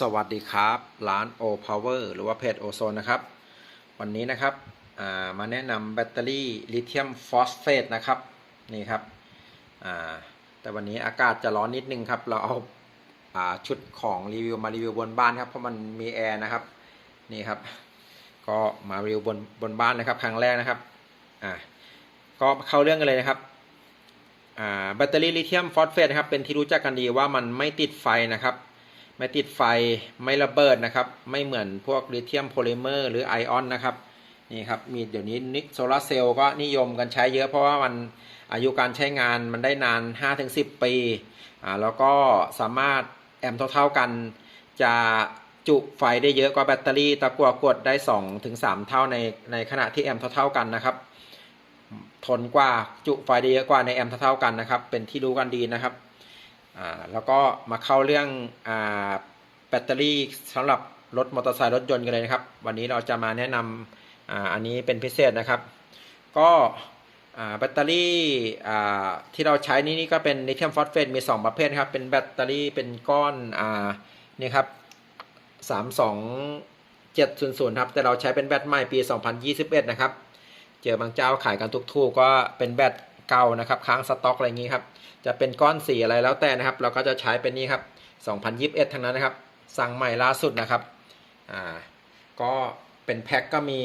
สวัสดีครับร้าน O Power หรือว่าเพจ O Zone นะครับ วันนี้นะครับามาแนะนำแบตเตอรี่ลิเธียมฟอสเฟตนะครับนี่ครับแต่วันนี้อากาศจะร้อนนิดนึงครับ เราเอาอาชุดของรีวิวมารีวิวบนบ้านครับ เพราะมันมีแอร์นะครับนี่ครับ ก็มารีวิวบนบนบ้านนะครับ ครั้งแรกนะครับก็เข้าเรื่องกันเลยนะครับแบตเตอรี่ลิเธียมฟอสเฟตนะครับเป็นที่รู้จักกันดีว่ามันไม่ติดไฟนะครับ ไม่ติดไฟไม่ระเบิดนะครับ ไม่เหมือนพวกลิเธียมโพลิเมอร์หรือไอออนนะครับนี่ครับมีเดี๋ยวนี้นิโซลาเซลล์ก็นิยมกันใช้เยอะเพราะว่ามันอายุการใช้งานมันได้นาน 5-10 ปีอ่าแล้วก็สามารถแอมเท่าๆกัน จะจุไฟได้เยอะกว่าแบตเตอรี่ตะกั่วกดได้ 2-3 เท่าในในขณะที่แอมเท่าๆกันนะครับ ทนกว่าจุไฟได้เยอะกว่าในแอมเท่าๆกันนะครับ เป็นที่รู้กันดีนะครับ อ่าแล้วก็มาเข้าเรื่องอ่าแบตเตอรี่สำหรับรถมอเตอร์ไซค์รถยนต์กันเลยนะครับ วันนี้เราจะมาแนะนำอ่าอันนี้เป็นพิเศษนะครับ ก็แบตเตอรี่ที่เราใช้นี่นี่ก็เป็นลิเธียมฟอสเฟตมี 2 ประเภทครับ เป็นแบตเตอรี่เป็นก้อนอนี่ครับ 32700 ครับ แต่เราใช้เป็นแบตใหม่ปี 2021 นะครับ เจอบางเจ้าขายกันทุกๆ ก็เป็นแบต เก่านะครับค้างสต็อกอะไรอย่างนี้ครับจะเป็นก้อนสีอะไรแล้วแต่นะครับ เราก็จะใช้เป็นนี้ครับ 2021 ทั้งนั้นนะครับ สั่งใหม่ล่าสุดนะครับอ่าก็เป็นแพ็คก็มี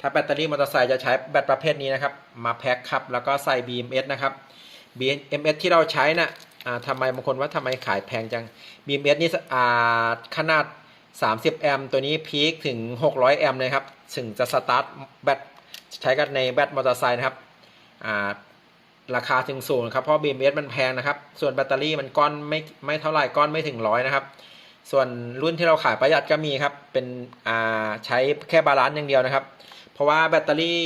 ถ้าแบตเตอรี่มอเตอร์ไซค์จะใช้แบตประเภทนี้นะครับ มาแพ็คครับแล้วก็ใส่ BMS นะครับ BMS ที่เราใช้นะ่ะอ่าทำไมบางคนว่าทำไมขายแพงจัง BMS นี่อ่าขนาด 30 แอมป์ตัวนี้พีคถึง 600 แอมป์เลยครับ ถึงจะสตาร์ทแบตใช้กันในแบตมอเตอร์ไซค์นะครับอ่า ราคาถึงสูงครับเพราะ BMS มันแพงนะครับ ส่วนแบตเตอรี่มันก้อนไม่ไม่เท่าไหร่ก้อนไม่ถึงร้อยนะครับ ส่วนรุ่นที่เราขายประหยัดก็มีครับ เป็นอ่าใช้แค่บาลานซ์อย่างเดียวนะครับ เพราะว่าแบตเตอรี่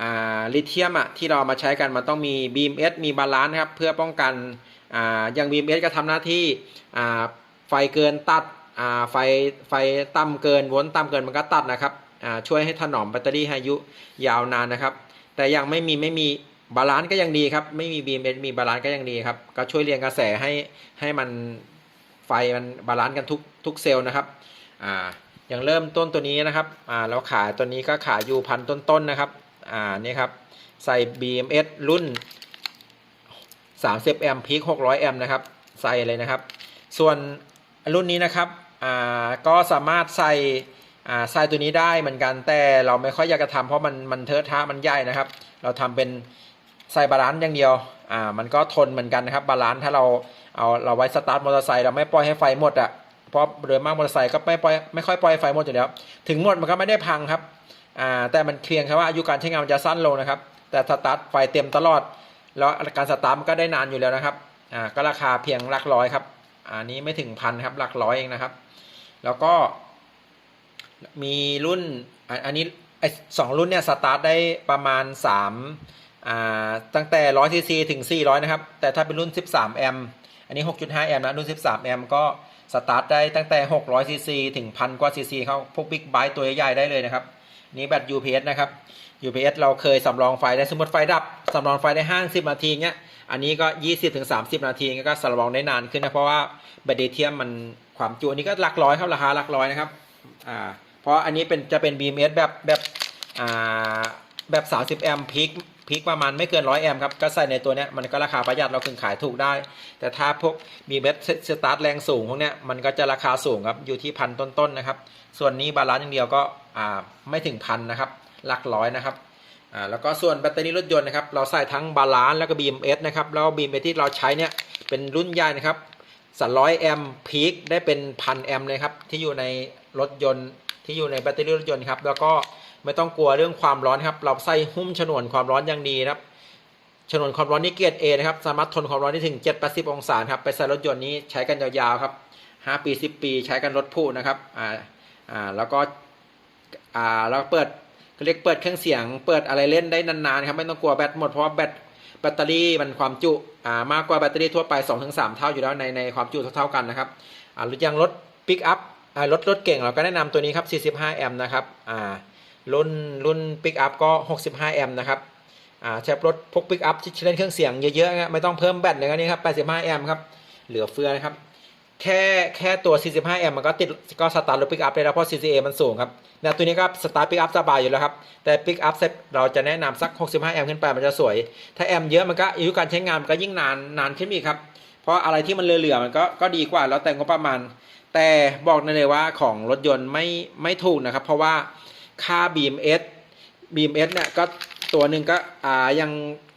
อ่าลิเธียมอะที่เรามาใช้กันมันต้องมี BMS มีบาลานซ์ครับเพื่อป้องกันอ่าอย่าง BMS ก็ทำหน้าที่อ่าไฟเกินตัดอ่าไฟไฟต่ำเกินวนต่ำเกินมันก็ตัดนะครับอ่าช่วยให้ถนอมแบตเตอรี่ให้อายุยาวนานนะครับ แต่ยังไม่มีไม่มี บาลานซ์ก็ยังดีครับ ไม่มี BMS มีบาลานซ์ก็ยังดีครับ ก็ช่วยเรียงกระแสให้ให้มันไฟมันบาลานซ์กันทุกทุกเซลล์นะครับอ่าอย่างเริ่มต้นตัวนี้นะครับอ่าเราขายตัวนี้ก็ขายอยู่พันต้นๆนะครับอ่านี่ครับใส่ BMS รุ่น 30แอมป์พีค600แอมป์นะครับใส่เลยนะครับ ส่วนรุ่นนี้นะครับอ่าก็สามารถใส่อ่าใส่ตัวนี้ได้เหมือนกันแต่เราไม่ค่อยอยากจะทำเพราะมันมันเทอะทะมันใหญ่นะครับ เราทำเป็น ใส่บาลานซ์อย่างเดียว อ่า มันก็ทนเหมือนกันนะครับ บาลานซ์ถ้าเราเอาเราไว้สตาร์ทมอเตอร์ไซค์เราไม่ปล่อยให้ไฟหมดอะ เพราะโดยมากมอเตอร์ไซค์ก็ไม่ปล่อยไม่ค่อยปล่อยไฟหมดอยู่แล้ว ถึงหมดมันก็ไม่ได้พังครับ อ่า แต่มันเพียงแค่ว่าอายุการใช้งานมันจะสั้นลงนะครับ แต่สตาร์ทไฟเต็มตลอด แล้วการสตาร์ทมันก็ได้นานอยู่แล้วนะครับ อ่า ก็ราคาเพียงหลักร้อยครับ อันนี้ไม่ถึงพันครับหลักร้อยเองนะครับ แล้วก็ มีรุ่น อันนี้สองรุ่นเนี่ยสตาร์ทได้ประมาณ3อ่า ตั้งแต่ 100ซีซีถึง 400 นะครับ แต่ถ้าเป็นรุ่น 13 แอมป์อันนี้ 6.5 แอมป์นะรุ่น 13 แอมป์ก็สตาร์ทได้ตั้งแต่ 600ซีซีถึงพันกว่าซีซีเขาพวกบิ๊กไบค์ตัวใหญ่ๆได้เลยนะครับ นี่แบต UPS นะครับ UPS เราเคยสำรองไฟได้สมมติไฟดับสำรองไฟได้ 50 นาทีเงี้ยอันนี้ก็ 20ถึง30 นาทีก็สำรองได้นานขึ้นนะเพราะว่าแบตเดเทียมมันความจุอันนี้ก็หลักร้อยครับราคาหลักร้อยนะครับอ่าเพราะอันนี้เป็นจะเป็น BMS แบบแบบอ่าแบบ 30 แอมป์พีค พีคประมาณไม่เกิน100แอมครับ ก็ใส่ในตัวเนี้ยมันก็ราคาประหยัดเราถึงขายถูกได้ แต่ถ้าพวก BMS สตาร์ทแรงสูงพวกเนี้ยมันก็จะราคาสูงครับอยู่ที่พันต้นๆนะครับ ส่วนนี้บาลานซ์อย่างเดียวก็อ่าไม่ถึงพันนะครับหลักร้อยนะครับอ่าแล้วก็ส่วนแบตเตอรี่รถยนต์นะครับเราใส่ทั้งบาลานซ์แล้วก็ BMS นะครับแล้ว BMS ที่เราใช้เนี่ยเป็นรุ่นใหญ่นะครับสันร้อยแอมพีคได้เป็นพันแอมเลยครับที่อยู่ในรถยนต์ที่อยู่ในแบตเตอรี่รถยนต์ครับแล้วก็ ไม่ต้องกลัวเรื่องความร้อนครับ เราใส่หุ้มฉนวนความร้อนอย่างดีนะครับฉนวนความร้อนนี่เกียรด A นะครับ สามารถทนความร้อนได้ถึง 7-80 องศาครับ ไปใส่รถยนต์นี้ใช้กันยาวๆครับ 5 ปี 10 ปีใช้กันรถผู้นะครับ อ่า อ่า แล้วก็ อ่า แล้วเปิดเรียกเปิดเครื่องเสียง เปิดอะไรเล่นได้นานๆครับ ไม่ต้องกลัวแบตหมด เพราะว่าแบตแบตเตอรี่มันความจุ อ่า มากกว่าแบตเตอรี่ทั่วไป 2-3 เท่าอยู่แล้วในในความจุเท่าๆกันนะครับ อ่า หรือย่างรถปิกอัพ อ่า รถรถเก่งเราก็แนะนำตัวนี้ครับ 45 แอมป์นะครับ อ่า รุ่นรุ่นปิกอัพก็ 65 แอมป์นะครับอ่าใช้รถพกปิกอัพที่เล่นเครื่องเสียงเยอะๆนะไม่ต้องเพิ่มแบตเลยครับนี่ครับ 85 แอมป์ครับ เหลือเฟือนะครับ แค่แค่ตัว 45 แอมป์มันก็ติดก็สตาร์ทรถปิกอัพได้แล้วเพราะ CCA มันสูงครับนี่ยตัวนี้ก็สตาร์ทปิกอัพสบายอยู่แล้วครับ แต่ปิกอัพเซ็ตเราจะแนะนำสัก 65 แอมป์ขึ้นไปมันจะสวย ถ้าแอมป์เยอะมันก็อายุการใช้งานมันก็ยิ่งนานนานขึ้นอีกครับ เพราะอะไรที่มันเหลือๆมันก็ก็ดีกว่าแล้วแต่งบประมาณ แต่บอกเลยว่าของรถยนต์ไม่ไม่ถูกนะครับ เพราะว่า ค่า BMS BMS เนี่ยก็ตัวหนึ่งก็อ่ายัง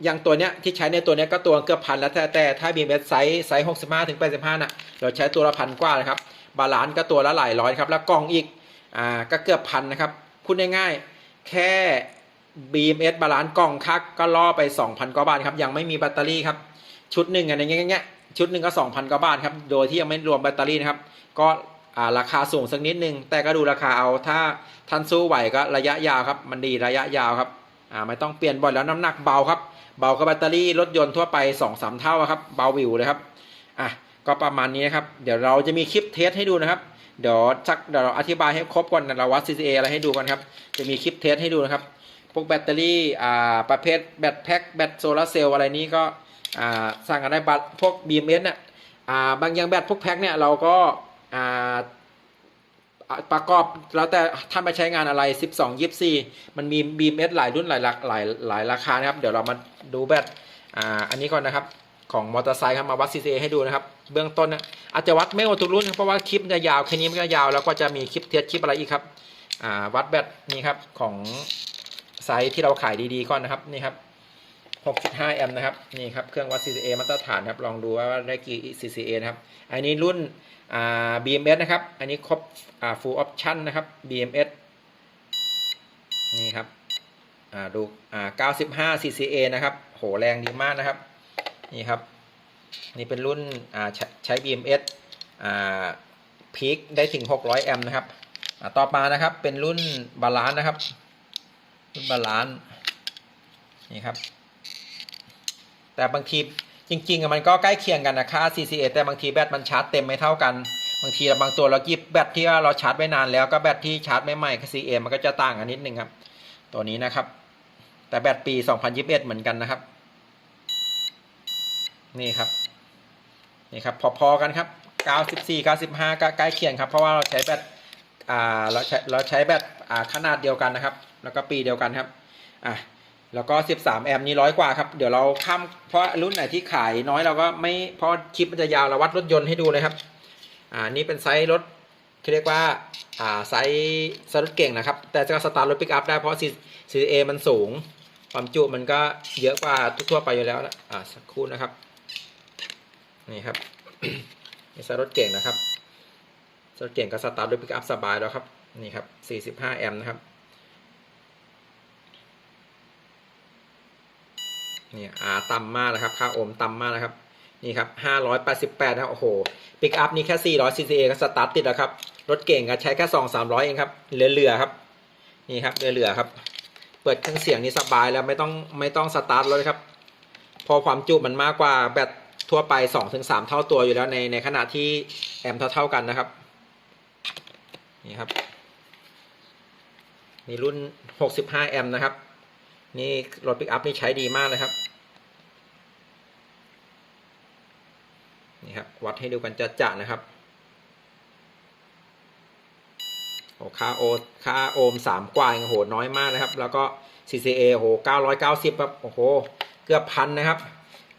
ยังตัวเนี้ยที่ใช้ในตัวเนี้ยก็ตัวเกือบพันแล้วแต่แต่ถ้า BMS ไซส์ไซส์65ถึง85น่ะเราใช้ตัวละพันกว่านะครับ บาลานซ์ก็ตัวละหลายร้อยครับ แล้วกล่องอีกอ่าก็เกือบพันนะครับพูดง่ายๆแค่ BMS บาลานซ์กล่องคักก็ล่อไป 2,000 กว่าบาทครับยังไม่มีแบตเตอรี่ครับชุดหนึ่งอะไรเงี้ยชุดหนึ่งก็ 2,000 กว่าบาทครับโดยที่ยังไม่รวมแบตเตอรี่นะครับก็ ราคาสูงสักนิดนึง แต่ก็ดูราคาเอาถ้าท่านสู้ไหวก็ระยะยาวครับ มันดีระยะยาวครับอ่าไม่ต้องเปลี่ยนบ่อยแล้วน้ำหนักเบาครับ เบากว่าแบตเตอรี่รถยนต์ทั่วไป2-3เท่าครับเบาวิวเลยครับอะก็ประมาณนี้นะครับ เดี๋ยวเราจะมีคลิปเทสให้ดูนะครับ เดี๋ยวสักเดี๋ยวเราอธิบายให้ครบก่อนเราวัด CCA อะไรให้ดูกันครับ จะมีคลิปเทสให้ดูนะครับ พวกแบตเตอรี่อ่าประเภทแบตแพ็คแบตโซลาร์เซลล์อะไรนี้ก็อ่าสั่งกันได้บัตรพวก BMS เนี่ยอ่าบางอย่างแบตพวกแพ็คเนี่ยเราก็ ประกอบแล้วแต่ท่านไปใช้งานอะไร 12 24 มันมี BMS หลายรุ่นหลายหลากหลายหลายราคานะครับ เดี๋ยวเรามาดูแบตอ่าอันนี้ก่อนนะครับของมอเตอร์ไซค์ครับมาวัด CCA ให้ดูนะครับ เบื้องต้นนะอาจจะวัดไม่หมดทุกรุ่นเพราะว่าคลิปจะยาวแค่นี้มันก็ยาวแล้วก็จะมีคลิปเทสคลิปอะไรอีกครับอ่าวัดแบตนี่ครับของไซส์ที่เราขายดีๆก่อนนะครับนี่ครับ 6.5 แอมป์นะครับนี่ครับเครื่องวัด CCA มาตรฐานครับลองดูว่าได้กี่ CCA นะครับ อันนี้รุ่นอ่า BMS นะครับ อันนี้ครบอ่า full option นะครับ BMS นี่ครับอ่าดูอ่า95 CCA นะครับ โหแรงดีมากนะครับ นี่ครับ นี่เป็นรุ่นอ่าใช้ BMS อ่าพีคได้ถึง 600 แอมป์นะครับอ่าต่อมานะครับเป็นรุ่นบาลานนะครับ รุ่นบาลานนี่ครับ แต่บางทีจริงๆมันก็ใกล้เคียงกันนะค่า CCA แต่บางทีแบตมันชาร์จเต็มไม่เท่ากัน บางทีบางตัวเราหยิบแบตที่เราชาร์จไว้นานแล้วก็แบตที่ชาร์จไม่ใหม่ๆ CCA มันก็จะต่างกันนิดนึงครับ ตัวนี้นะครับ แต่แบตปี 2021 เหมือนกันนะครับ นี่ครับนี่ครับพอๆกันครับ 94 95 ก็ใกล้เคียงครับ เพราะว่าเราใช้แบตอ่าเราใช้เราใช้แบตอ่าขนาดเดียวกันนะครับ แล้วก็ปีเดียวกันครับอะ แล้วก็ 13 แอมป์นี่ร้อยกว่าครับ เดี๋ยวเราข้ามเพราะรุ่นไหนที่ขายน้อยเราก็ไม่เพราะคลิปมันจะยาวเราวัดรถยนต์ให้ดูเลยครับ อ่า นี่เป็นไซส์รถเขาเรียกว่า อ่า ไซส์ไซส์รถเก่งนะครับ แต่จะสตาร์ทรถปิกอัพได้เพราะ CCA มันสูง ความจุมันก็เยอะกว่าทั่วไปอยู่แล้วนะอ่า สักครู่นะครับ นี่ครับนี่ไซส์รถเก่งนะครับส์รถเก่งก็สตาร์ทรถปิกอัพสบายแล้วครับ นี่ครับ 45 แอมป์นะครับ นี่อาต่ำมากนะครับ ค่าโอห์มต่ำมากนะครับ นี่ครับ588นะครับ โอ้โหปิกอัพนี่แค่400 cca ก็สตาร์ทติดแล้วครับ รถเก่งก็ใช้แค่2 300เองครับ เหลือๆครับ นี่ครับเหลือๆครับ เปิดเครื่องเสียงนี่สบายแล้วไม่ต้องไม่ต้องสตาร์ทเลยครับ พอความจุมันมากกว่าแบตทั่วไป2-3เท่าตัวอยู่แล้วในในขณะที่แอมป์เท่ากันนะครับ นี่ครับนี่รุ่น 65 แอมป์นะครับ นี่รถปิกอัพนี่ใช้ดีมากเลยครับ นี่ครับวัดให้ดูกันจะจะนะครับโอ้ค่าโอค่าโอห์มสามกว่าเองโอ้โหน้อยมากนะครับ แล้วก็ CCA โอ้โห990ครับโอ้โห เกือบพันนะครับ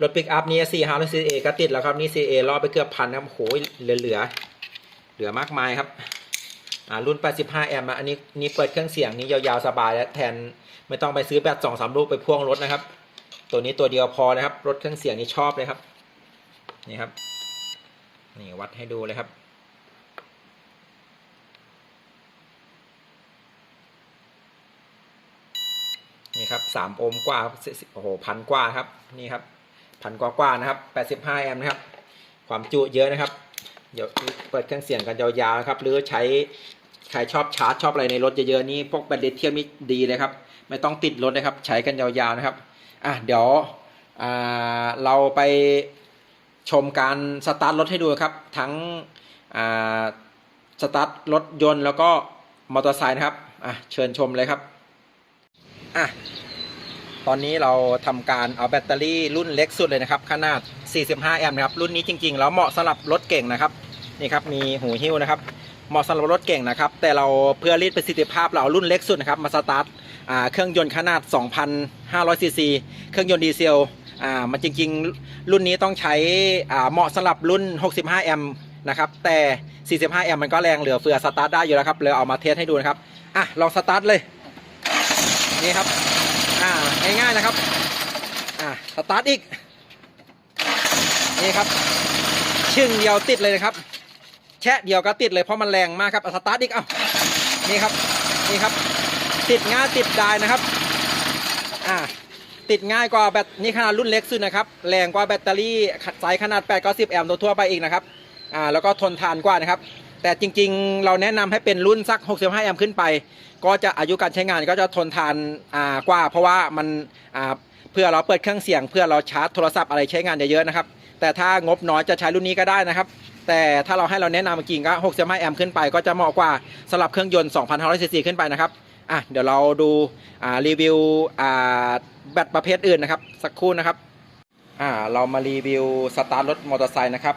รถปิกอัพนี้4 5 CCA ก็ติดแล้วครับนี่ CA รอบไปเกือบพันนะครับโอ้โหเหลือเหลือเหลือมากมายครับอ่ารุ่น 85 แอมป์อันนี้นี่เปิดเครื่องเสียงนี่ยาวๆ สบายแล้วแทนไม่ต้องไปซื้อแบตสองสามลูกไปพ่วงรถนะครับ ตัวนี้ตัวเดียวพอนะครับ รถเครื่องเสียงนี่ชอบเลยครับ นี่ครับ นี่วัดให้ดูเลยครับ นี่ครับสามโอห์มกว่าโอ้โหพันกว่าครับนี่ครับพันกว่ากว่านะครับแปดสิบห้าแอมป์นะครับ ความจุเยอะนะครับ เดี๋ยวเปิดเครื่องเสียงกันยาวๆนะครับ หรือใช้ใครชอบชาร์จชอบอะไรในรถเยอะๆนี่พวกแบตลิเทียมนี่ดีเลยครับ ไม่ต้องติดรถนะครับ ใช้กันยาวๆนะครับ อะเดี๋ยวเราไป ชมการสตาร์ทรถให้ดูครับ ทั้งสตาร์ทรถยนต์แล้วก็มอเตอร์ไซค์นะครับอะเชิญชมเลยครับอะตอนนี้เราทำการเอาแบตเตอรี่รุ่นเล็กสุดเลยนะครับ ขนาด 45 แอมป์นะครับ รุ่นนี้จริง ๆ แล้วเหมาะสำหรับรถเก่งนะครับ นี่ครับ มีหูหิ้วนะครับ เหมาะสำหรับรถเก่งนะครับ แต่เราเพื่อรีดประสิทธิภาพเราเอารุ่นเล็กสุดนะครับ มาสตาร์ทเครื่องยนต์ขนาด 2,500ซีซี เครื่องยนต์ดีเซล อ่ามันจริงๆ รุ่นนี้ต้องใช้อ่าเหมาะสำหรับรุ่น 65 แอมป์นะครับ แต่ 45 แอมป์มันก็แรงเหลือเฟือสตาร์ทได้อยู่แล้วครับเลยเอามาเทสให้ดูนะครับ อะ ลองสตาร์ทเลย นี่ครับ อ่า ง่ายๆนะครับ อ่าสตาร์ทอีก นี่ครับ ชึ่งเดียวติดเลยนะครับ แช่เดียวก็ติดเลยเพราะมันแรงมากครับสตาร์ทอีก เอ้า นี่ครับ นี่ครับ ติดง่ายติดได้นะครับ อ่า ติดง่ายกว่าแบตนี่ขนาดรุ่นเล็กสุดนะครับแรงกว่าแบตเตอรี่ไซส์ขนาด8 9 0แอมป์ทั่วไปอีกนะครับอ่าแล้วก็ทนทานกว่านะครับ แต่จริงๆ เราแนะนำให้เป็นรุ่นสัก 65 แอมป์ขึ้นไป ก็จะอายุการใช้งานก็จะทนทานอ่ากว่า เพราะว่ามันอ่าเพื่อเราเปิดเครื่องเสียง เพื่อเราชาร์จโทรศัพท์อะไรใช้งานเยอะๆนะครับ แต่ถ้างบน้อยจะใช้รุ่นนี้ก็ได้นะครับ แต่ถ้าเราให้เราแนะนำจริงก็65แอมป์ขึ้นไป ก็จะเหมาะกว่าสำหรับเครื่องยนต์2,500ซีซีขึ้นไปนะครับอะเดี๋ยวเราดูอ่ารีวิวอ่า แบตประเภทอื่นนะครับ สักครู่นะครับอ่าเรามารีวิวสตาร์ทรถมอเตอร์ไซค์นะครับ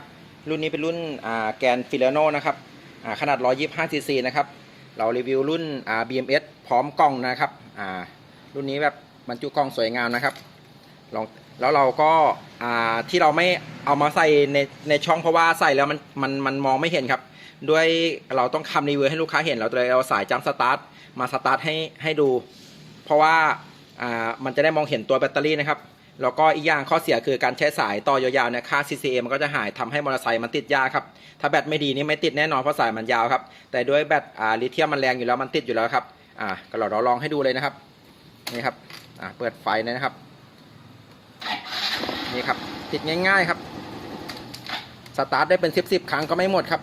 รุ่นนี้เป็นรุ่นอ่าแกนฟิลโนนะครับอ่าขนาด 125ซีซีนะครับ เรารีวิวรุ่นอ่า BMS พร้อมกล้องนะครับอ่ารุ่นนี้แบบบรรจุกล้องสวยงามนะครับลองแล้วเราก็อ่าที่เราไม่เอามาใส่ในในช่องเพราะว่าใส่แล้วมันมันมันมองไม่เห็นครับ ด้วยเราต้องทำรีวิวให้ลูกค้าเห็นเราเลยเอาสายจัมสตาร์ทมาสตาร์ทให้ให้ดู เพราะว่าอ่า มันจะได้มองเห็นตัวแบตเตอรี่นะครับแล้วก็อีกอย่างข้อเสียคือการใช้สายต่อยาวๆเนี่ยค่า CCA มันก็จะหายทำให้มอเตอร์ไซค์มันติดยากครับ ถ้าแบตไม่ดีนี่ไม่ติดแน่นอนเพราะสายมันยาวครับ แต่ด้วยแบตอ่าลิเธียมมันแรงอยู่แล้วมันติดอยู่แล้วครับ อ่าก็เราลองให้ดูเลยนะครับ นี่ครับ อ่าเปิดไฟนะครับ นี่ครับ ติดง่าย ๆครับ สตาร์ทได้เป็นสิบสิบครั้งก็ไม่หมดครับ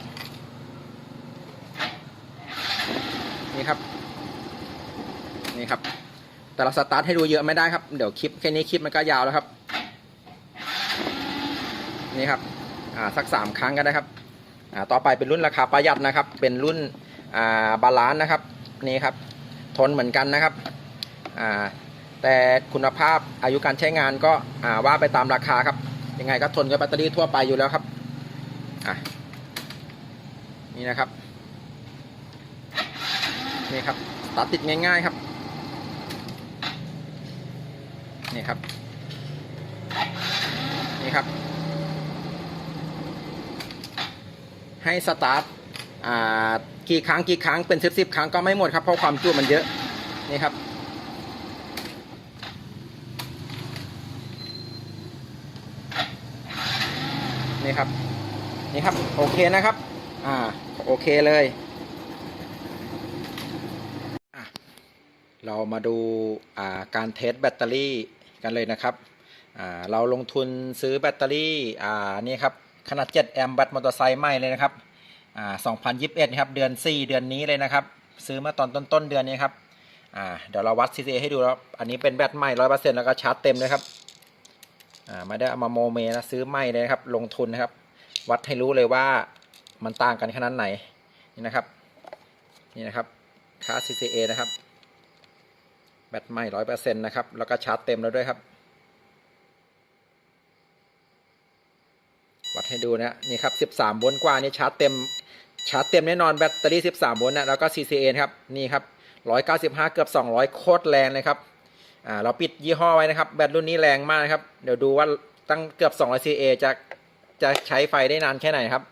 นี่ครับ นี่ครับ แต่เราสตาร์ทให้ดูเยอะไม่ได้ครับ เดี๋ยวคลิปแค่นี้คลิปมันก็ยาวแล้วครับ นี่ครับ อ่าสักสามครั้งก็ได้ครับ อ่าต่อไปเป็นรุ่นราคาประหยัดนะครับ เป็นรุ่นอ่าบาลานซ์นะครับ นี่ครับ ทนเหมือนกันนะครับ อ่าแต่คุณภาพอายุการใช้งานก็อ่าว่าไปตามราคาครับ ยังไงก็ทนกับแบตเตอรี่ทั่วไปอยู่แล้วครับ อะ นี่นะครับ นี่ครับ ตัดติดง่ายๆครับ นี่ครับ นี่ครับ ให้สตาร์ทอ่ากี่ครั้งกี่ครั้งเป็นสิบสิบครั้งก็ไม่หมดครับเพราะความจุมันเยอะ นี่ครับนี่ครับ นี่ครับ โอเคนะครับ อ่า โอเคเลยอะเรามาดู อ่า การเทสแบตเตอรี่ กันเลยนะครับเราลงทุนซื้อแบตเตอรี่นี่ครับขนาด 7 แอมป์แบตมอเตอร์ไซค์ใหม่เลยนะครับ2021ครับเดือน 4 เดือนนี้เลยนะครับ ซื้อมาตอนต้นๆเดือนนี้ครับเดี๋ยวเราวัด CCA ให้ดูแล้วอันนี้เป็นแบตใหม่ 100%แล้วก็ชาร์จเต็มเลยครับอ่าไม่ได้เอามาโมเมนะซื้อใหม่เลยนะครับลงทุนนะครับ วัดให้รู้เลยว่ามันต่างกันขนาดไหนนี่นะครับนี่นะครับค่า CCA นะครับ ตใหม่100%นต์นะครับ แล้วก็ชาร์จเต็มแล้วด้วยครับ วัดให้ดูนะนี่ครับ13โวลต์กว่านี่ชาร์จเต็ม ชาร์จเต็มแน่นอนแบตเตอรี่13โวลต์นะแล้วก็ CCA ครับนี่ครับ195เก้าสิบห้าเกือบ200โคตรแรงเลยครับอ่าเราปิดยี่ห้อไว้นะครับ แบตรุ่นนี้แรงมากนะครับ เดี๋ยวดูว่าตั้งเกือบ200 CA จะจะใช้ไฟได้นานแค่ไหนครับ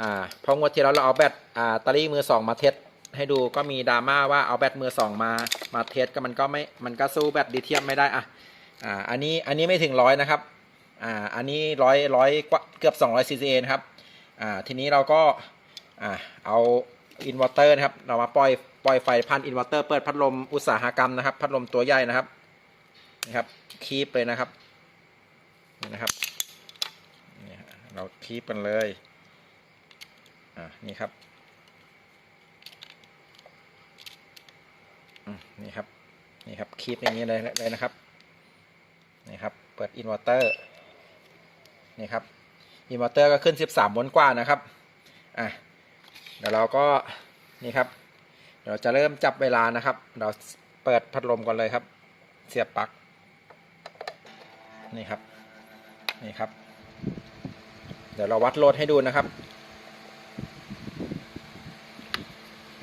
อ่าพองวดที่แล้วเราเอาแบตอ่าตอรี่มือ 2 มาเทส ให้ดูก็มีดราม่าว่าเอาแบตมือ2มามาเทสก็มันก็ไม่มันก็สู้แบตลิเธียมไม่ได้อะอ่าอันนี้อันนี้ไม่ถึงร้อยนะครับอ่าอันนี้ร้อยร้อยกว่าเกือบ200 CCA นะครับอ่าทีนี้เราก็อ่าเอาอินเวอร์เตอร์นะครับเรามาปล่อยปล่อยไฟพันอินเวอร์เตอร์เปิดพัดลมอุตสาหกรรมนะครับ พัดลมตัวใหญ่นะครับนะครับคีบเลยนะครับนี่นะครับนี่ฮะเราคีบกันเลยอ่านี่ครับอืม นี่ครับนี่ครับคีบอย่างนี้เลยเลยนะครับนี่ครับเปิดอินเวอร์เตอร์นี่ครับอินเวอร์เตอร์ก็ขึ้น 13โวลต์กว่านะครับอะเดี๋ยวเราก็นี่ครับเดี๋ยวเราจะเริ่มจับเวลานะครับ เราเปิดพัดลมก่อนเลยครับ เสียบปลั๊กนี่ครับนี่ครับ เดี๋ยวเราวัดโหลดให้ดูนะครับ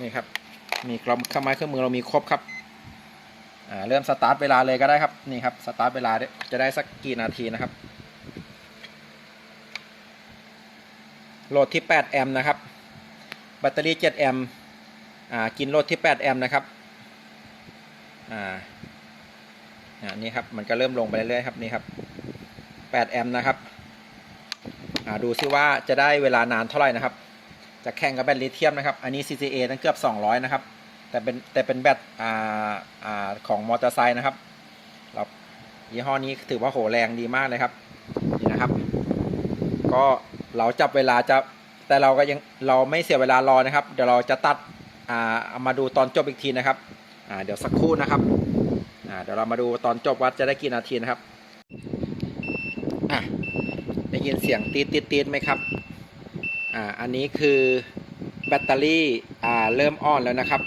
นี่ครับ มีกล้องเครื่องไม้เครื่องมือเรามีครบครับ อ่าเริ่มสตาร์ทเวลาเลยก็ได้ครับนี่ครับสตาร์ทเวลาจะได้สักกี่นาทีนะครับโหลดที่ 8 แอมป์นะครับ แบตเตอรี่ 7 แอมป์กินโหลดที่ 8 แอมป์นะครับอ่าอ่านี่ครับมันก็เริ่มลงไปเรื่อยๆครับนี่ครับ 8 แอมป์นะครับดูซิว่าจะได้เวลานานเท่าไหร่นะครับ จะแข่งกับแบตลิเธียมนะครับ อันนี้ CCA ตั้งเกือบ 200 นะครับ แต่เป็นแต่เป็นแบตอ่าอ่าของมอเตอร์ไซค์นะครับเรายี่ห้อนี้ถือว่าโหแรงดีมากเลยครับนี่นะครับ ก็เราจับเวลาจะแต่เราก็ยังเราไม่เสียเวลารอนะครับ เดี๋ยวเราจะตัดอ่าเอามาดูตอนจบอีกทีนะครับอ่าเดี๋ยวสักครู่นะครับอ่าเดี๋ยวเรามาดูตอนจบว่าจะได้กี่นาทีนะครับอะได้ยินเสียงตีดตีดตีดไหมครับอ่าอันนี้คือแบตเตอรี่อ่าเริ่มอ่อนแล้วนะครับ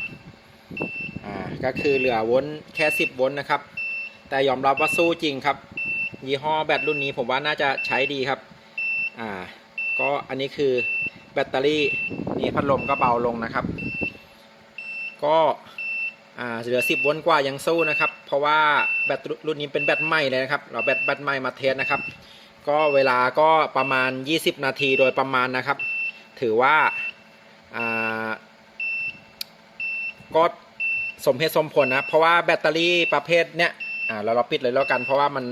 ก็คือเหลือวลต์แค่ 10วลต์นะครับ แต่ยอมรับว่าสู้จริงครับ ยี่ห้อแบตรุ่นนี้ผมว่าน่าจะใช้ดีครับ อ่า ก็อันนี้คือแบตเตอรี่นี่พัดลมก็เบาลงนะครับ ก็อ่าเหลือ 10วลต์กว่ายังสู้นะครับ เพราะว่าแบตรุ่นนี้เป็นแบตใหม่เลยนะครับ เราแบตแบตใหม่มาเทสนะครับ ก็เวลาก็ประมาณ 20 นาทีโดยประมาณนะครับ ถือว่าอ่าก็ สมเหตุสมผลนะเพราะว่าแบตเตอรี่ประเภทเนี้ยอ่าเราเราปิดเลยแล้วกัน เพราะว่ามัน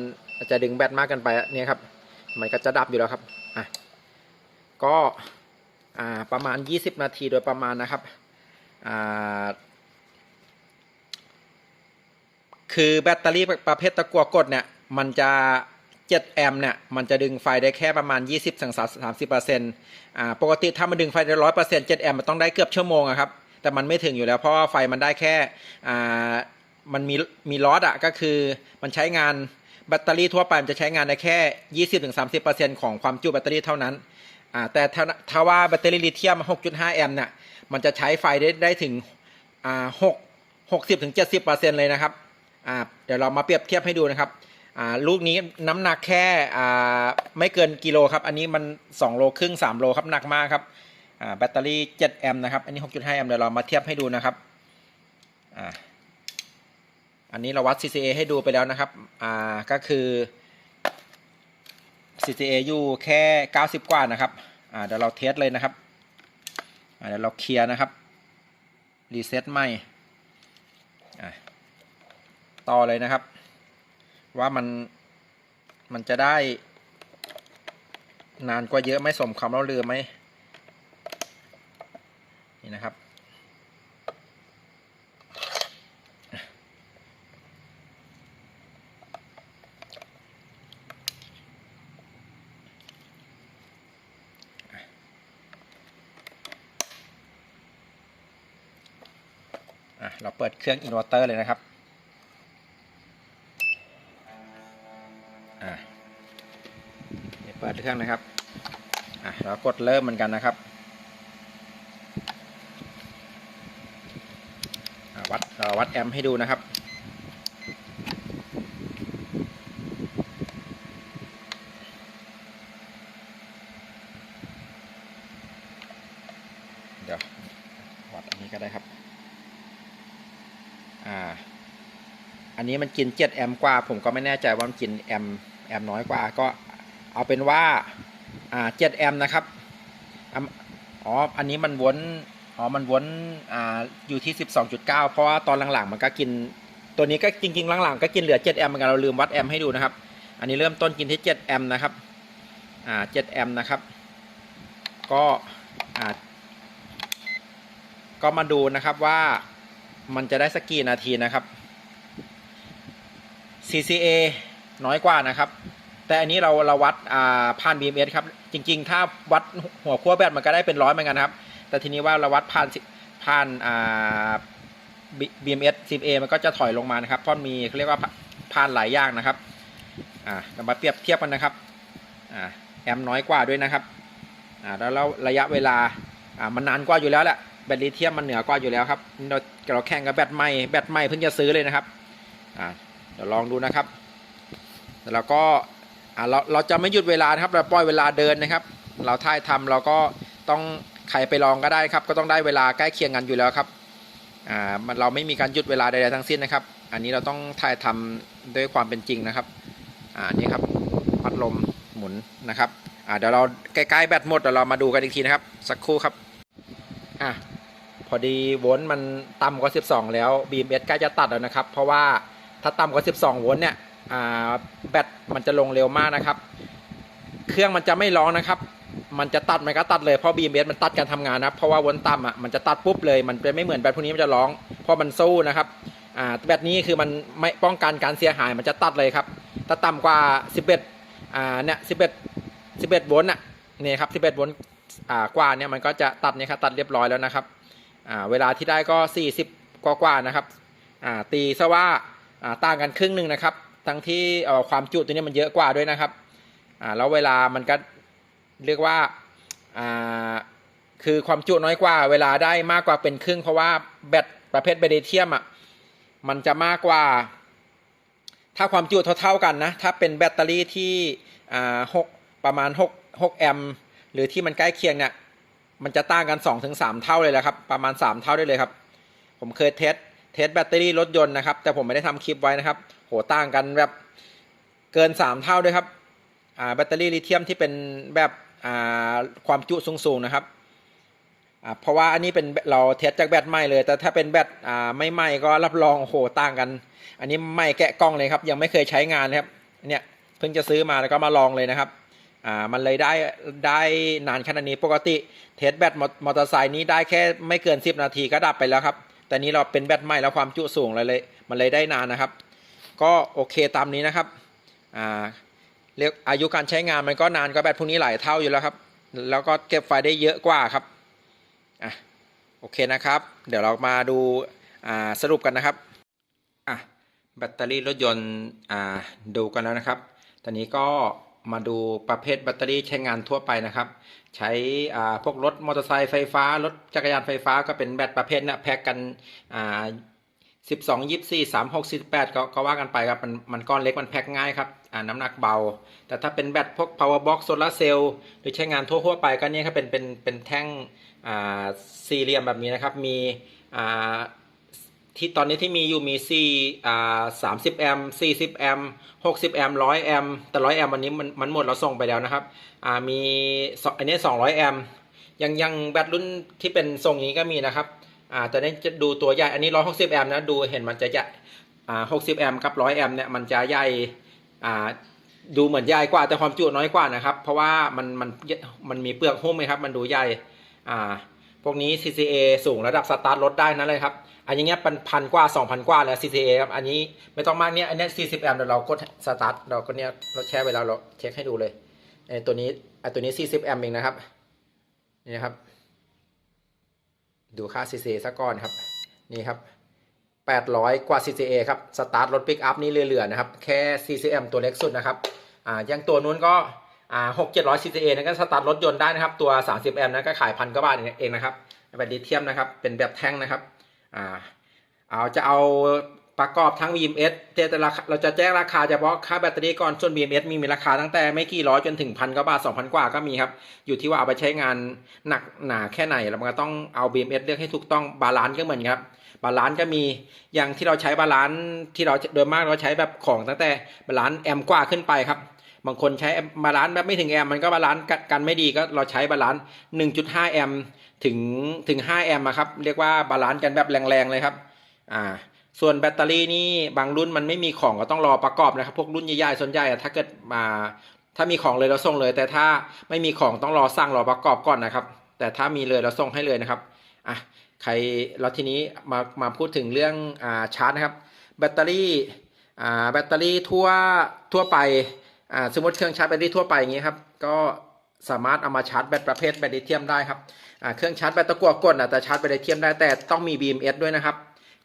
จะดึงแบตมากเกันไปเนี่ยครับมันก็จะดับอยู่แล้วครับอะก็อ่าประมาณ 20 นาทีโดยประมาณนะครับอ่าคือแบตเตอรี่ประเภทตะกั่วกดเนี่ยมันจะ7แอมป์เนี่ยมันจะดึงไฟได้แค่ประมาณ 20ถึง30เปอร์เซ็นต์อ่าปกติถ้ามันดึงไฟได้ร้อยเปอร์เซ็นต์7แอมป์มันต้องได้เกือบชั่วโมงอะครับ แต่มันไม่ถึงอยู่แล้วเพราะว่าไฟมันได้แค่อ่ามันมีมีลอสอะก็คือมันใช้งานแบตเตอรี่ทั่วไปมันจะใช้งานได้แค่ 20-30%ของความจุแบตเตอรี่เท่านั้นอ่าแต่ถ้าว่าแบตเตอรี่ลิเธียม 6.5 แอมป์เนี่ยมันจะใช้ไฟได้ได้ถึงอ่า6 60-70%เลยนะครับอ่าเดี๋ยวเรามาเปรียบเทียบให้ดูนะครับอ่าลูกนี้น้ำหนักแค่อ่าไม่เกินกิโลครับ อันนี้มัน 2 โลครึ่ง 3 โลครับหนักมากครับ แบตเตอรี่ 7 แอมป์นะครับ อันนี้ 6.5 แอมป์เดี๋ยวเรามาเทียบให้ดูนะครับอันนี้เราวัด CCA ให้ดูไปแล้วนะครับ อ่า ก็คือ CCA อยู่แค่ 90 กว่านะครับ อ่า เดี๋ยวเราเทสเลยนะครับ อ่า เดี๋ยวเราเคลียร์นะครับ รีเซ็ตใหม่ อ่า ต่อเลยนะครับ ว่ามัน มันจะได้นานกว่าเยอะไหม่สมคำเล่าลือไหม นี่นะครับ เราเปิดเครื่องอินเวอร์เตอร์เลยนะครับอะนี่เปิดเครื่องนะครับ อะเรากดเริ่มเหมือนกันนะครับอะ วัดวัดแอมป์ให้ดูนะครับ เดี๋ยววัดอันนี้ก็ได้ครับ อ่า อันนี้มันกิน7แอมป์กว่า ผมก็ไม่แน่ใจว่ามันกินแอมป์แอมป์น้อยกว่า ก็เอาเป็นว่า อ่า7แอมป์นะครับอ๋อ อันนี้มันวน อ๋อ มันวนอ่าอยู่ที่ 12.9 เพราะว่าตอนหลังๆ มันก็กิน ตัวนี้ก็จริงๆ หลังๆ ก็กินเหลือ 7 แอมป์เหมือนกัน เราลืมวัดแอมป์ให้ดูนะครับ อันนี้เริ่มต้นกินที่ 7 แอมป์นะครับ อ่า 7 แอมป์นะครับ ก็ อ่า ก็มาดูนะครับว่ามันจะได้สักกี่นาทีนะครับ CCA น้อยกว่านะครับ แต่อันนี้เราเราวัด อ่า ผ่าน BMS ครับ จริง ๆ ถ้าวัดหัวขั้วแบตมันก็ได้เป็นร้อยเหมือนกันครับ แต่ทีนี้ว่าเราวัดผ่านผ่านอ่า BMS 10A มันก็จะถอยลงมานะครับเพราะมีเขาเรียกว่าผ่านหลายอย่างนะครับอ่าเรามาเปรียบเทียบกันนะครับอ่าแอมน้อยกว่าด้วยนะครับอ่าแล้วระยะเวลาอ่ามันนานกว่าอยู่แล้วแหละแบตลิเธียมมันเหนือกว่าอยู่แล้วครับเราเราแข่งกับแบตใหม่แบตใหม่เพิ่งจะซื้อเลยนะครับอ่าเดี๋ยวลองดูนะครับแล้วก็อ่าเราเราจะไม่หยุดเวลานะครับเราปล่อยเวลาเดินนะครับ เราท่ายทำเราก็ต้อง ใครไปลองก็ได้ครับ ก็ต้องได้เวลาใกล้เคียงกันอยู่แล้วครับอ่ามันเราไม่มีการหยุดเวลาใดๆทั้งสิ้นนะครับ อันนี้เราต้องถ่ายทำด้วยความเป็นจริงนะครับอ่านี่ครับพัดลมหมุนนะครับอ่าเดี๋ยวเราใกล้ๆแบตหมดเดี๋ยวเรามาดูกันอีกทีนะครับ สักครู่ครับอะพอดีโวลต์มันต่ำกว่า 12 แล้ว BMS ใกล้จะตัดแล้วนะครับ เพราะว่าถ้าต่ำกว่า 12 โวลต์เนี่ยอ่าแบตมันจะลงเร็วมากนะครับ เครื่องมันจะไม่ร้องนะครับ มันจะตัดมันก็ตัดเลยเพราะ BMS มันตัดการทำงานนะเพราะว่าวนต่ำอะมันจะตัดปุ๊บเลยมันจะไม่เหมือนแบตพวกนี้มันจะร้อง เพราะมันสู้นะครับอ่าแบตนี้คือมันไม่ป้องกันการเสียหายมันจะตัดเลยครับถ้าต่ำกว่า 11อ่าเนี่ย11 11โวลต์อะเนี่ยครับ11โวลต์อ่ากว่าเนี่ยมันก็จะตัดเนี่ยครับตัดเรียบร้อยแล้วนะครับอ่าเวลาที่ได้ก็ 40 กว่ากว่านะครับอ่าตีซะว่าอ่าต่างกันครึ่งหนึ่งนะครับ ทั้งที่เอ่อความจุตัวนี้มันเยอะกว่าด้วยนะครับอ่าแล้วเวลามันก็ เรียกว่าอ่าคือความจุน้อยกว่าเวลาได้มากกว่าเป็นครึ่ง เพราะว่าแบตประเภทเบเดเทียมอะมันจะมากกว่า ถ้าความจุเท่าๆกันนะ ถ้าเป็นแบตเตอรี่ที่อ่าหกประมาณ6 6แอมป์หรือที่มันใกล้เคียงเนี่ยมันจะต่างกัน 2-3ถึงเท่าเลยแหละครับ ประมาณ 3 เท่าได้เลยครับ ผมเคยเทสเทสแบตเตอรี่รถยนต์นะครับ แต่ผมไม่ได้ทำคลิปไว้นะครับ โหต่างกันแบบเกิน 3 เท่าด้วยครับอ่าแบตเตอรี่ลิเธียมที่เป็นแบบ ความจุสูงๆนะครับเพราะว่าอันนี้เป็นเราเทสจากแบตใหม่เลย แต่ถ้าเป็นแบตไม่ใหม่ก็รับรองโอ้โหต่างกัน อันนี้ไม่แกะกล้องเลยครับ ยังไม่เคยใช้งานนะครับเนี่ยเพิ่งจะซื้อมาแล้วก็มาลองเลยนะครับมันเลยได้ได้นานขนาดนี้ปกติเทสแบตมอมอเตอร์ไซค์นี้ได้แค่ไม่เกิน 10 นาทีก็ดับไปแล้วครับ แต่นี้เราเป็นแบตใหม่แล้วความจุสูงเลยเลย มันเลยได้นานนะครับ ก็โอเคตามนี้นะครับอ่า เรียกอายุการใช้งานมันก็นานกว่าแบตพวกนี้หลายเท่าอยู่แล้วครับ แล้วก็เก็บไฟได้เยอะกว่าครับอะโอเคนะครับ เดี๋ยวเรามาดูอ่าสรุปกันนะครับอะแบตเตอรี่รถยนต์อ่าดูกันแล้วนะครับ ตอนนี้ก็มาดูประเภทแบตเตอรี่ใช้งานทั่วไปนะครับ ใช้อ่าพวกรถมอเตอร์ไซค์ไฟฟ้ารถจักรยานไฟฟ้าก็เป็นแบตประเภทนี้ยแพ็กกันอ่าสิบสองยี่สี่สามหกสิบแปดก็ก็ว่ากันไปครับมันมันก้อนเล็กมันแพ็กง่ายครับ น้ำหนักเบา แต่ถ้าเป็นแบตพวก power box โซลาร์เซลล์หรือใช้งานทั่วๆไปก็เนี่ยครับเป็นเป็นเป็นแท่งอ่าสี่เหลี่ยมแบบนี้นะครับ มีที่ตอนนี้ที่มีอยู่มี4อ่า30 แอมป์40 แอมป์ 60 แอมป์ 100 แอมป์ แต่ 100 แอมป์วันนี้มันมันหมดเราส่งไปแล้วนะครับ อ่า มีอันนี้ 200 แอมป์ ยังยังแบตรุ่นที่เป็นทรงนี้ก็มีนะครับ อ่า แต่นี้จะดูตัวใหญ่ อันนี้ 160 แอมป์นะ ดูเห็นมันจะใหญ่ อ่า 60 แอมป์กับ 100 แอมป์เนี่ย มันจะใหญ่ ดูเหมือนใหญ่กว่าแต่ความจุน้อยกว่านะครับ เพราะว่ามันมันมันมีเปลือกหุ้มไหมครับ มันดูใหญ่อ่าพวกนี้ CCA สูงระดับสตาร์ทรถได้นั่นเลยครับ อันนี้เนี้ยเป็นพันกว่า 2,000 กว่าแล้ว CCA ครับ อันนี้ไม่ต้องมากเนี่ยอันเนี้ย40 แอมป์เดี๋ยวเรากดสตาร์ทเราก็เนี้ยเราแช่เวลาเราเช็คให้ดูเลยไอตัวนี้ไอตัวนี้ 40 แอมป์เองนะครับนี่ครับ ดูค่า CCA ซะก่อนครับ นี่ครับ 800 กว่า CCA ครับ สตาร์ทรถปิกอัพนี่เหลือๆนะครับ แค่ CCM ตัวเล็กสุดนะครับ อ่ายังตัวนู้นก็ อ่าหกเจ็ดร้อย CCA นั่นก็สตาร์ทรถยนต์ได้นะครับ ตัว 30 แอมป์นั้นก็ขายพันกว่าบาทเองนะครับแบบลิเธียมนะครับ เป็นแบบแท่งนะครับ อ่า เอาจะเอาประกอบทั้ง BMS แต่ราคาเราจะแจ้งราคาเฉพาะค่าแบตเตอรี่ก่อน ส่วน BMS มีมีราคาตั้งแต่ไม่กี่ร้อยจนถึงพันกว่าบาทสองพันกว่าก็มีครับ อยู่ที่ว่าเอาไปใช้งานหนักหนาแค่ไหน เราก็ต้องเอา BMS เลือกให้ถูกต้องบาลานซ์ก็เหมือนครับ บาลานซ์ก็มีอย่างที่เราใช้บาลานซ์ที่เราโดยมากเราใช้แบบของตั้งแต่บาลานซ์แอมกว่าขึ้นไปครับบางคนใช้บาลานซ์แบบไม่ถึงแอมมันก็บาลานซ์กันไม่ดีก็เราใช้บาลานซ์1.5 แอมถึงถึง 5 แอมป์อะครับเรียกว่าบาลานซ์กันแบบแรงๆเลยครับอ่าส่วนแบตเตอรี่นี่บางรุ่นมันไม่มีของก็ต้องรอประกอบนะครับ พวกรุ่นใหญ่ๆส่วนใหญ่อะถ้าเกิดมาถ้ามีของเลยเราส่งเลย แต่ถ้าไม่มีของต้องรอสั่งรอประกอบก่อนนะครับ แต่ถ้ามีเลยเราส่งให้เลยนะครับอะ ใครเราทีนี้มามาพูดถึงเรื่องอ่าชาร์จนะครับ แบตเตอรี่อ่าแบตเตอรี่ทั่วทั่วไปอ่าสมมติเครื่องชาร์จแบตเตอรี่ทั่วไปอย่างนี้ครับก็สามารถเอามาชาร์จแบตประเภทแบตลิเธียมได้ครับอ่าเครื่องชาร์จแบตตะกั่วกดนะแต่ชาร์จแบตลิเธียมได้แต่ต้องมี BMS ด้วยนะครับ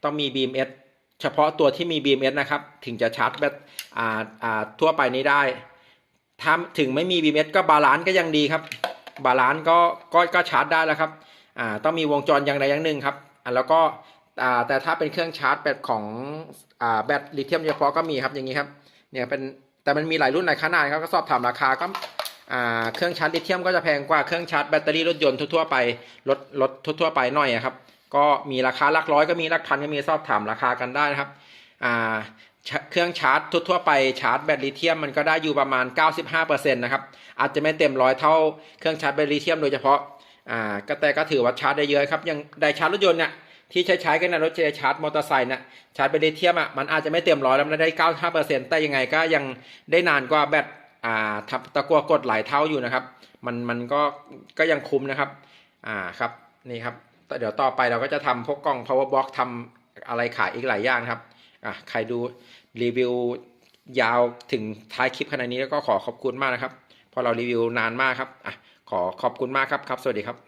ต้องมี BMS เฉพาะตัวที่มี BMS นะครับ ถึงจะชาร์จแบตอ่าอ่าทั่วไปนี้ได้ถ้าถึงไม่มี BMS ก็บาลานซ์ก็ยังดีครับ บาลานซ์ก็ก็ก็ชาร์จได้แล้วครับ ต้องมีวงจรอย่างใดอย่างหนึ่งครับอ่าแล้วก็แต่ถ้าเป็นเครื่องชาร์จแบตของอแบตลิเธียมเฉพาะก็มีครับอย่างนี้ครับเนี่ยเป็นแต่มันมีหลายรุ่นหลายขนาดครับก็สอบถามราคาก็เครื่องชาร์จลิเธียมก็จะแพงกว่าเครื่องชาร์จแบตเตอรี่รถยนต์ทั่วไปรถรถทั่วไปหน่อยครับก็มีราคาหลักร้อยก็มีหลักพันก็มีสอบถามราคากันได้นะครับเครื่องชาร์จทั่วๆไปชาร์จแบตลิเธียมมันก็ได้อยู่ประมาณ 95%นะครับอาจจะไม่เต็มร้อยเท่าเครื่องชาร์จแบตลิเธียมโดยเฉพาะ อ่าก็แต่ก็ถือว่าชาร์จได้เยอะครับยังได้ชาร์จรถยนต์เนี่ยที่ใช้ใช้กันในรถชาร์จมอเตอร์ไซค์เนี่ยชาร์จแบตลิเธียมอะมันอาจจะไม่เต็มร้อยแล้วมันได้95%แต่ยังไงก็ยังได้นานกว่าแบตอ่าทับตะกัวกดหลายเท่าอยู่นะครับ มันมันก็ก็ยังคุ้มนะครับอ่าครับนี่ครับเดี๋ยวต่อไปเราก็จะทำพวกกล้อง power box ทำอะไรขายอีกหลายอย่างครับอะใครดูรีวิวยาวถึงท้ายคลิปขนาดนี้แล้วก็ขอขอบคุณมากนะครับเพอเรารีวิวนานมากครับอะ ขอขอบคุณมากครับครับ สวัสดีครับ